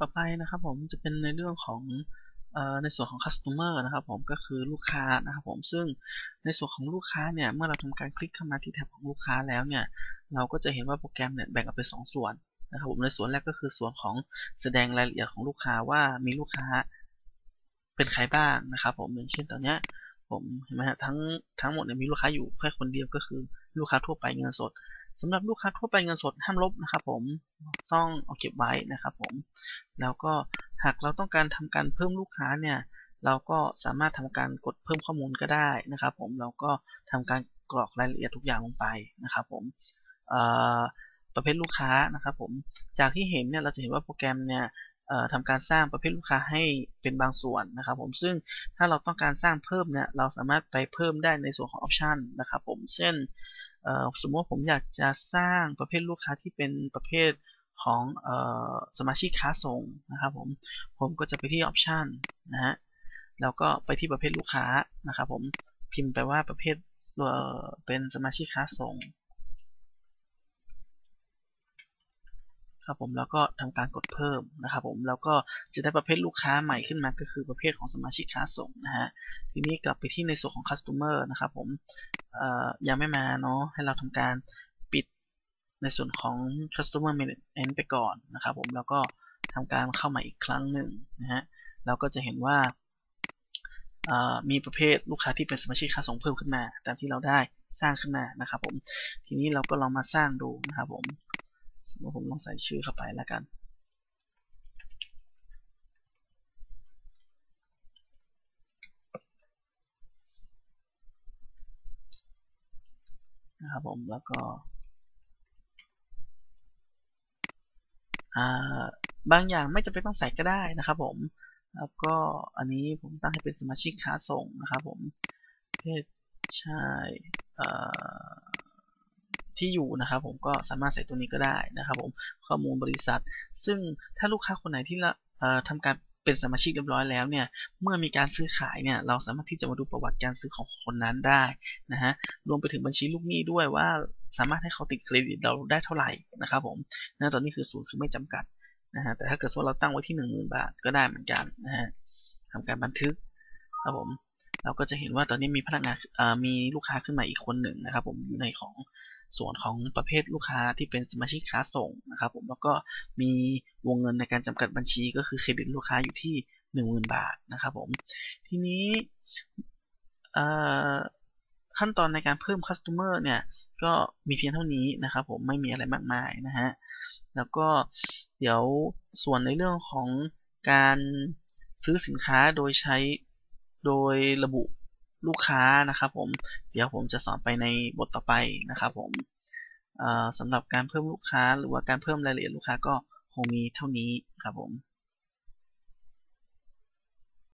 ต่อไปนะครับผมจะเป็นในเรื่องของในส่วนของ customer นะครับผมก็คือลูกค้านะครับผมซึ่งในส่วนของลูกค้าเนี่ยเมื่อเราทำการคลิกเข้ามาที่แท็บของลูกค้าแล้วเนี่ยเราก็จะเห็นว่าโปรแกรมเนี่ยแบ่งออกเป็น 2 ส่วนนะครับผมในส่วนแรกก็คือส่วนของแสดงรายละเอียดของลูกค้าว่ามีลูกค้าเป็นใครบ้างนะครับผมอย่างเช่นตอนนี้ผมเห็นไหมฮะทั้งทั้งหมดเนี่ยมีลูกค้าอยู่แค่คนเดียวก็คือลูกค้าทั่วไปเงินสด สำหรับลูกค้าทั่วไปเงินสดห้ามลบนะครับผมต้องเอาเก็บไว้นะครับผมแล้วก็หากเราต้องการทำการเพิ่มลูกค้าเนี่ยเราก็สามารถทำการกดเพิ่มข้อมูลก็ได้นะครับ ผมเราก็ทำการกรอกรายละเอียดทุกอย่างลงไปนะครับผมประเภทลูกค้านะครับผมจากที่เห็นเนี่ยเราจะเห็นว่าโปรแกรมเนี่ยทำการสร้างประเภทลูกค้าให้เป็นบางส่วนนะครับผมซึ่งถ้าเราต้องการสร้างเพิ่มเนี่ยเราสามารถไปเพิ่มได้ในส่วนของออปชันนะครับผมเช่น สมมติว่าผมอยากจะสร้างประเภทลูกค้าที่เป็นประเภทของสมาชิกค้าส่งนะครับผม ผมก็จะไปที่ออปชันนะฮะ แล้วก็ไปที่ประเภทลูกค้านะครับผม พิมพ์ไปว่าประเภทเป็นสมาชิกค้าส่ง ครับผมแล้วก็ทำการกดเพิ่มนะครับผมแล้วก็จะได้ประเภทลูกค้าใหม่ขึ้นมาก็คือประเภทของสมาชิกค้าส่งนะฮะทีนี้กลับไปที่ในส่วนของ customer นะครับผมยังไม่มาเนาะให้เราทำการปิดในส่วนของ customer management ไปก่อนนะครับผมแล้วก็ทำการเข้ามาอีกครั้งหนึ่งนะฮะเราก็จะเห็นว่ามีประเภทลูกค้าที่เป็นสมาชิกค้าส่งเพิ่มขึ้นมา ตามที่เราได้สร้างขึ้นมานะครับผมทีนี้เราก็ลองมาสร้างดูนะครับผม สมมติผมลองใส่ชื่อเข้าไปแล้วกัน นะครับผมแล้วก็บางอย่างไม่จำเป็นต้องใส่ก็ได้นะครับผม แล้วก็อันนี้ผมตั้งให้เป็นสมาชิกค้าส่งนะครับผม เพศชาย ที่อยู่นะครับผมก็สามารถใส่ตัวนี้ก็ได้นะครับผมข้อมูลบริษัท ซึ่งถ้าลูกค้าคนไหนที่ละทำการเป็นสมาชิกเรียบร้อยแล้วเนี่ยเมื่อมีการซื้อขายเนี่ยเราสามารถที่จะมาดูประวัติการซื้อของคนนั้นได้นะฮะรวมไปถึงบัญชีลูกหนี้ด้วยว่าสามารถให้เขาติดเครดิตเราได้เท่าไหร่นะครับผมนะตอนนี้คือศูนย์คือไม่จำกัดนะฮะแต่ถ้าเกิดว่าเราตั้งไว้ที่ 1 0,000 บาทก็ได้เหมือนกันนะฮะทำการบันทึกครับผมเราก็จะเห็นว่าตอนนี้มีพนักงานมีลูกค้าขึ้นมาอีกคนหนึ่งนะครับผมอยู่ในของ ส่วนของประเภทลูกค้าที่เป็นสมาชิกค้าส่งนะครับผมแล้วก็มีวงเงินในการจำกัดบัญชี ก็คือเครดิตลูกค้าอยู่ที่ 10,000 บาทนะครับผมทีนี้ขั้นตอนในการเพิ่ม customer เนี่ยก็มีเพียงเท่านี้นะครับผมไม่มีอะไรมากมายนะฮะแล้วก็เดี๋ยวส่วนในเรื่องของการซื้อสินค้าโดยใช้โดยระบุ ลูกค้านะครับผม เดี๋ยวผมจะสอนไปในบทต่อไปนะครับผมสำหรับการเพิ่มลูกค้าหรือว่าการเพิ่มรายละเอียดลูกค้าก็คงมีเท่านี้ครับผม